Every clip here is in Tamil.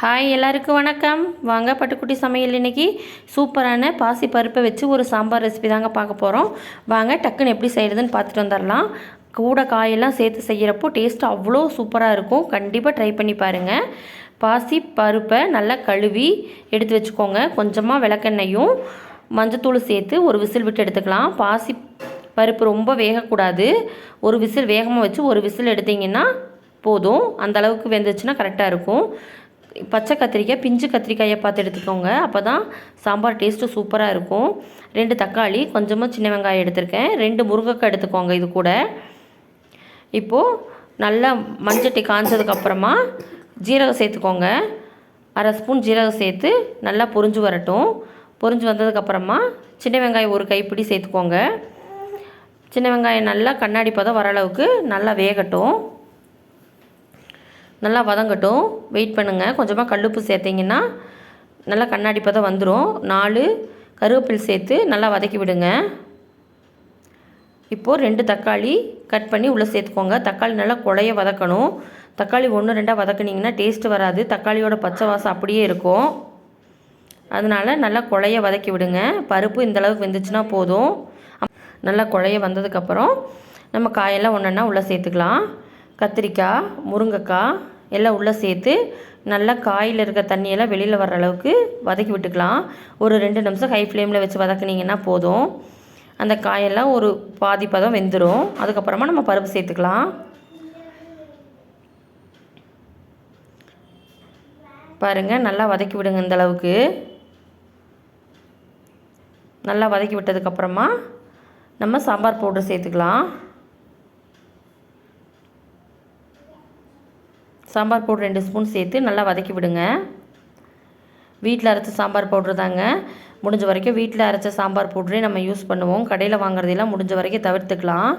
ஹாய் எல்லாருக்கும் வணக்கம். வாங்க பட்டுக்குட்டி சமையல் இன்னைக்கு. சூப்பரான பாசி பருப்பை வச்சு ஒரு சாம்பார் ரெசிபி தாங்க பார்க்க போகிறோம் வாங்க டக்குன்னு எப்படி செய்கிறதுன்னு பார்த்துட்டு வந்துடலாம் கூட காயெல்லாம் சேர்த்து செய்கிறப்போ டேஸ்ட் அவ்வளோ சூப்பராக இருக்கும். கண்டிப்பாக ட்ரை பண்ணி பாருங்கள் பாசி பருப்பை நல்லா கழுவி எடுத்து வச்சுக்கோங்க. கொஞ்சமாக விளக்கெண்ணையும் மஞ்சத்தூள் சேர்த்து ஒரு விசில் விட்டு எடுத்துக்கலாம். பாசி பருப்பு ரொம்ப வேகக்கூடாது. ஒரு விசில் வேகமாக வச்சு ஒரு விசில் எடுத்திங்கன்னா போதும். அந்த அளவுக்கு வெந்துச்சுன்னா கரெக்டாக இருக்கும். பச்சை கத்திரிக்காய் பிஞ்சு கத்திரிக்காயை பார்த்து எடுத்துக்கோங்க. அப்போ தான் சாம்பார் டேஸ்ட்டு சூப்பராக இருக்கும். ரெண்டு தக்காளி கொஞ்சமாக சின்ன வெங்காயம் எடுத்திருக்கேன். ரெண்டு முருங்கைக்காய் எடுத்துக்கோங்க இது கூட. இப்போது நல்லா மஞ்சட்டி காய்ஞ்சதுக்கப்புறமா ஜீரகம் சேர்த்துக்கோங்க. அரை ஸ்பூன் ஜீரகம் சேர்த்து நல்லா பொரிஞ்சு வரட்டும். பொரிஞ்சு வந்ததுக்கப்புறமா சின்ன வெங்காயம் ஒரு கைப்பிடி சேர்த்துக்கோங்க. சின்ன வெங்காயம் நல்லா கண்ணாடி பதம் வர அளவுக்கு நல்லா வேகட்டும். நல்லா வதங்கட்டும். வெயிட் பண்ணுங்கள் கொஞ்சமாக கல்லுப்பு சேர்த்திங்கன்னா நல்லா கண்ணாடி பதம் வந்துடும் நாலு கருவேப்பில் சேர்த்து நல்லா வதக்கி விடுங்க. இப்போது ரெண்டு தக்காளி கட் பண்ணி உள்ளே சேர்த்துக்கோங்க. தக்காளி நல்லா குழைய வதக்கணும். தக்காளி ஒன்று ரெண்டாக வதக்குனிங்கன்னா டேஸ்ட்டு வராது. தக்காளியோட பச்சை வாசம் அப்படியே இருக்கும். அதனால் நல்லா குழைய வதக்கி விடுங்க. பருப்பு இந்தளவுக்கு வெந்துச்சுன்னா போதும். நல்லா குழைய வந்ததுக்கப்புறம் நம்ம காயெல்லாம் ஒன்றுன்னா உள்ளே சேர்த்துக்கலாம். கத்திரிக்காய் முருங்கைக்காய் எல்லாம் உள்ளே சேர்த்து நல்லா காயில் இருக்க தண்ணியெல்லாம் வெளியில் வர்ற அளவுக்கு வதக்கி விட்டுக்கலாம். ஒரு ரெண்டு நிமிஷம் ஹை ஃப்ளேமில் வச்சு வதக்குனிங்கன்னா போதும். அந்த காயெல்லாம் ஒரு பாதி பதம் வெந்துடும் அதுக்கப்புறமா நம்ம பருப்பு சேர்த்துக்கலாம். பாருங்கள் நல்லா வதக்கி விடுங்க இந்த அளவுக்கு. நல்லா வதக்கி விட்டதுக்கப்புறமா நம்ம சாம்பார் பவுடர் சேர்த்துக்கலாம். சாம்பார் பவுடர் ரெண்டு ஸ்பூன் சேர்த்து நல்லா வதக்கி விடுங்க. வீட்டில் அரைச்ச சாம்பார் பவுட்ரு தாங்க. முடிஞ்ச வரைக்கும் வீட்டில் அரைச்ச சாம்பார் பவுட்ரே நம்ம யூஸ் பண்ணுவோம். கடையில் வாங்குறதெல்லாம் முடிஞ்ச வரைக்கும் தவிர்த்துக்கலாம்.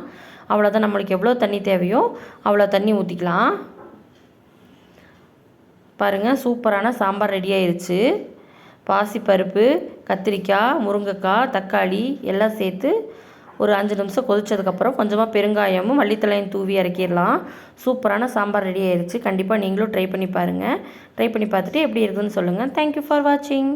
அவ்வளோதான் நம்மளுக்கு எவ்வளோ தண்ணி தேவையோ அவ்வளோ தண்ணி ஊற்றிக்கலாம் பாருங்கள் சூப்பரான சாம்பார் ரெடி ஆயிடுச்சு பாசிப்பருப்பு கத்திரிக்காய் முருங்கைக்காய் தக்காளி எல்லாம் சேர்த்து ஒரு அஞ்சு நிமிஷம் கொதிச்சதுக்கப்புறம் கொஞ்சமாக பெருங்காயமும் மல்லித்தலையும் தூவி இறக்கிடலாம். சூப்பரான சாம்பார் ரெடி ஆயிடுச்சு கண்டிப்பாக நீங்களும் ட்ரை பண்ணி பாருங்கள் ட்ரை பண்ணி பார்த்துட்டு எப்படி இருக்குதுன்னு சொல்லுங்கள் தேங்க்யூ ஃபார் வாட்சிங்